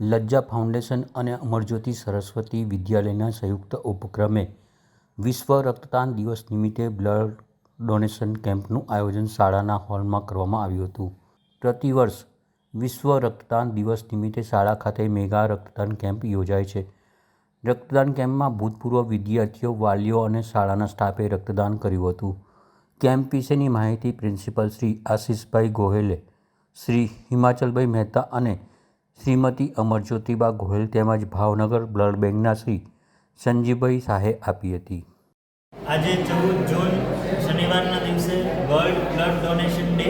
લજ્જા foundation અને અમરજ્યોતિ સરસ્વતી વિદ્યાલયના સંયુક્ત ઉપક્રમે વિશ્વ રક્તદાન દિવસ નિમિત્તે બ્લડ ડોનેશન કેમ્પનું આયોજન શાળાના હોલમાં કરવામાં આવ્યું હતું. પ્રતિવર્ષ વિશ્વ રક્તદાન દિવસ નિમિત્તે શાળા ખાતે મેગા રક્તદાન કેમ્પ યોજાય છે. રક્તદાન કેમ્પમાં ભૂતપૂર્વ વિદ્યાર્થીઓ, વાલીઓ અને શાળાના સ્ટાફે રક્તદાન કર્યું હતું. કેમ્પ વિશેની માહિતી પ્રિન્સિપલ શ્રી આશિષભાઈ ગોહેલે, શ્રી હિમાચલભાઈ મહેતા અને શ્રીમતી અમરજ્યોતિબા ગોહિલ તેમજ ભાવનગર બ્લડ બેંકના શ્રી સંજીભાઈ શાહે આપી હતી. આજે ચૌદ જૂન શનિવારના દિવસે વર્લ્ડ બ્લડ ડોનેશન ડે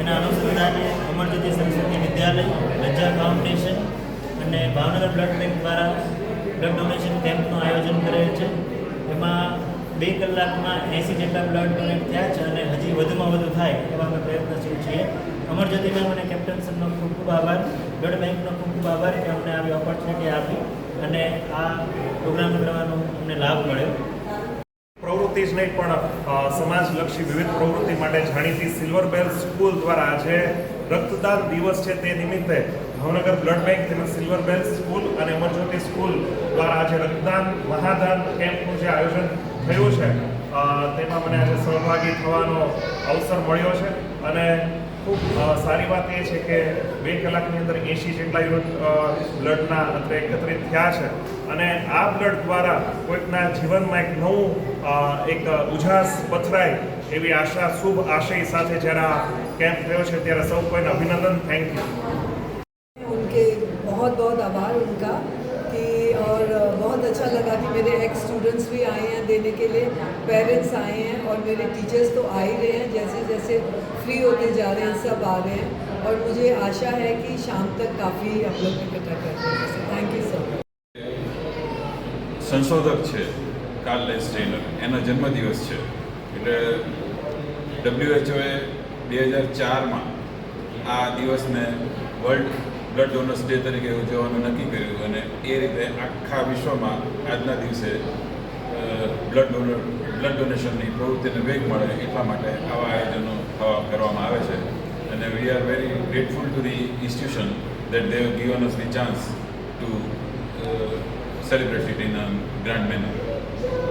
એના અનુસંધાને અમરજ્યોતિ સંસ્કૃતિ વિદ્યાલય લજ્જા ફાઉન્ડેશન અને ભાવનગર બ્લડ બેંક દ્વારા બ્લડ ડોનેશન કેમ્પનું આયોજન કરેલ છે. એમાં બે કલાકમાં એંસી જેટલા બ્લડ ડોનેટ થયા છે અને હજી વધુમાં વધુ થાય એવા અમે પ્રયત્નશીલ છીએ. અમરજ્યોતિ મેમ અને કેપ્ટન સરનો ખૂબ ખૂબ આભાર. બ્લડ બેંકનો ખૂબ ખૂબ આભાર. કે અમને આવી ઓપોર્ચ્યુનિટી આપી અને આ પ્રોગ્રામ કરવાનો અમને લાભ મળ્યો. પ્રવૃત્તિ જ નહીં, પણ સમાજલક્ષી વિવિધ પ્રવૃત્તિ માટે જાણીતી સિલ્વર બેલ સ્કૂલ દ્વારા આજે રક્તદાન દિવસ છે તે નિમિત્તે ભાવનગર બ્લડ બેંક તેમજ સિલ્વર બેલ સ્કૂલ અને અમરજ્યોતિ સ્કૂલ દ્વારા આજે રક્તદાન, મહાદાન કેમ્પનું જે આયોજન થયું છે તેમાં મને આજે સહભાગી થવાનો અવસર મળ્યો છે. અને ખૂબ સારી વાત એ છે કે બે કલાકની અંદર એંશી જેટલા યુનિટ બ્લડના અત્રે એકત્રિત થયા છે. અને આ બ્લડ દ્વારા કોઈકના જીવનમાં એક નવું એક ઉજાસ પથરાય એવી આશા, શુભ આશય સાથે જ્યારે આ કેમ્પ થયો છે, ત્યારે સૌ કોઈને અભિનંદન થેન્ક યુ अच्छा लगा कि मेरे एक्स स्टूडेंट्स भी आए हैं देने के लिए पेरेंट्स आए हैं और मेरे टीचर्स तो आ ही रहे हैं जैसे जैसे फ्री होते जा रहे हैं सब आ रहे हैं और मुझे आशा है कि शाम तक काफ़ी हम लोग इकट्ठा कर देंगे थैंक यू सो मच સંશોધક છે કાર્લ લેસ્ટેઇનર એનો જન્મદિવસ છે એટલે ડબ્લ્યુએચઓએ બે હજાર ચારમાં આ દિવસને વર્લ્ડ બ્લડ ડોનર્સ ડે તરીકે ઉજવવાનું નક્કી કર્યું અને એ રીતે આખા વિશ્વમાં આજના દિવસે બ્લડ ડોનર બ્લડ ડોનેશનની પ્રવૃત્તિને વેગ મળે એટલા માટે આવા આયોજનો કરવામાં આવે છે અને we are very grateful to the institution that they have given us the chance to celebrate it in grand manner.